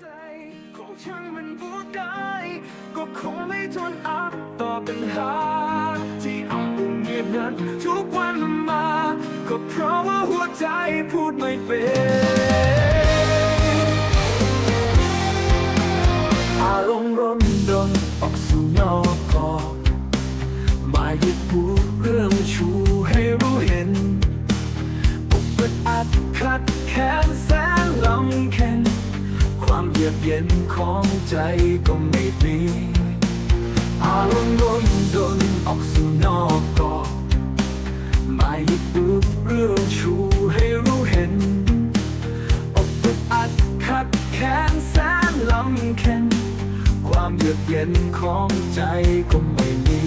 ใจของฉันมันพูดได้ ก็คงไม่ทนอัพต่อปัญหา ที่เอาอุ่นเงียบนั้นทุกวันมา ก็เพราะว่าหัวใจพูดไม่เป็นอารมณ์ร้นรนออกสู่นอกกอมาหยุดพูด ยือกเย็นของใจก็ไม่มีอารมณ์ร้อนรนออกสู่นอกกรอมาหยุดพูดเรื่องชูให้รู้เห็นอกอึดอัดขัดแค้นแสนลำเค็นความเยือกเย็นของใจก็ไม่มี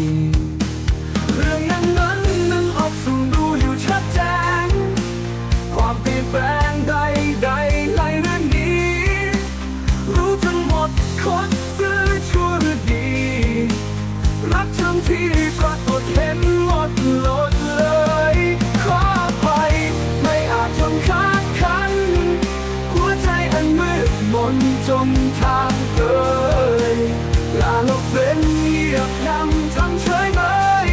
หมดคนซื้อชั่วหรือดี รักทั้งที่ปรากฏเห็นหมดหลดเลย ขออภัยไม่อาจทนค้าคัน หัวใจอันมืดมนจมทางเอ่ยลาลบเป็นเงียบยำทำเฉยเมย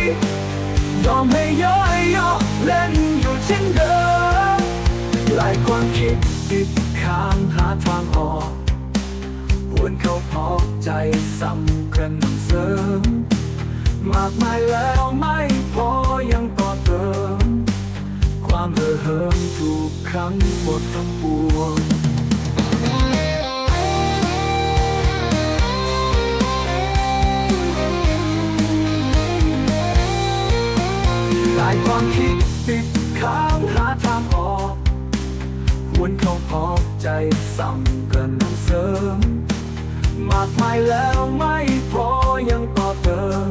ยอมให้ย่อยย่อเล่นอยู่เช่นเดิมหลายความคิดติดค้างหาทางออก วนเข้าพอใจซ้ำกระหน่ำเสริม มากมายแล้วไม่พอยังต่อเติม ความเห่อเหิมถูกครั้งหมดทั้งปวงหลายความคิดติดค้างหาทางออกวนเข้าพอใจซ้ำกระหน่ำเสริม มากมายแล้วไม่พอยังต่อเติม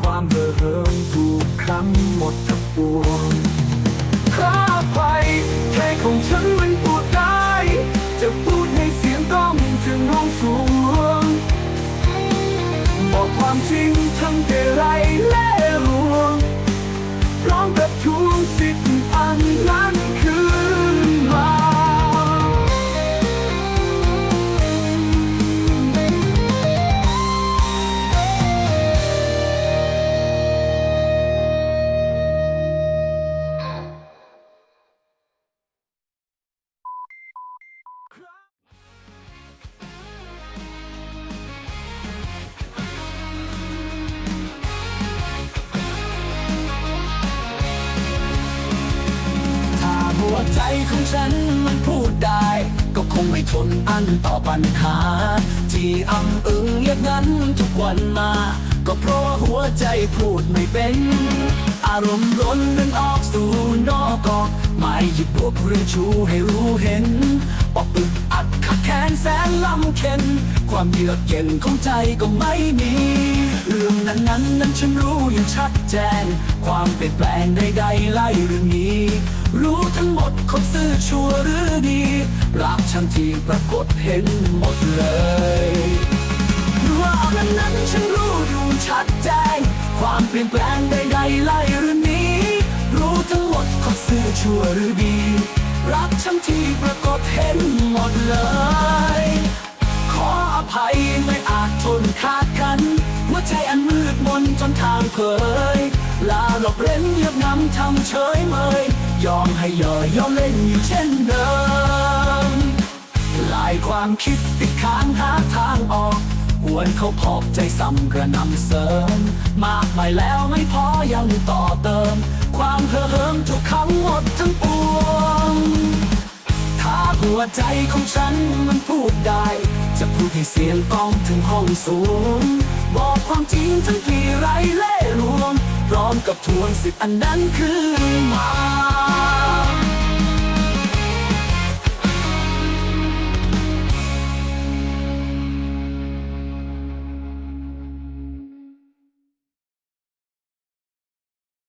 ความเห่อเหิมถูกครั้งหมดทั้งปวงขออภัยแค่ของฉันมันพูดได้ จะพูดให้เสียงก้องถึงห้องสูงบอกความจริงทั้งเดไรและลวงพร้อมกับทวงสิทธิ์อันนั้น ถ้าหัวใจของฉันมันพูดได้ ก็คงไม่ทนอันต่อปัญหา ที่อำอึงอย่างนั้นทุกวันมา ก็เพราะว่าหัวใจพูดไม่เป็น อารมณ์ร้นนั้นออกสู่นอกกอกไม่หยิบบวกเรื่องชูให้รู้เห็นปอกอึดอัดขัดแค้นแสนลำเค็น ความเยือกเย็นของใจก็ไม่มีเรื่อง นั้นนั้นนั้นฉันรู้อย่างชัดแจ้งความเปลี่ยนแปลงใดๆไล่เรื่องนี้ รู้ทั้งหมดคนซื่อชั่วหรือดีรักฉันที่ปรากฏเห็นหมดเลยว่านั้นนั้นฉันรู้อยู่ชัดแจ้งความเปลี่ยนแปลงใดๆไล่เรื่องนี้ รู้ทั้งหมดคนซื่อชั่วหรือดีรักฉันที่ปรากฏเห็นหมดเลย เผย ลาหลบเร้นเยียบงำทำเฉยเมย ยอมให้ย่อยอมเล่นอยู่เช่นเดิมหลายความคิดติดค้างหาทางออกหวนเขาพอกใจซ้ำกระนำเสริม มากมายแล้วไม่พอยังต่อเติม ความเห่อเหิมทุกครั้งหมดทั้งปวง ถ้าหัวใจของฉันมันพูดได้ จะพูดให้เสียงก้องถึงห้องสูง บอกความจริงทั้งที่ไร ร้อมกับทวงสิทธิ์อันนั้นคือมา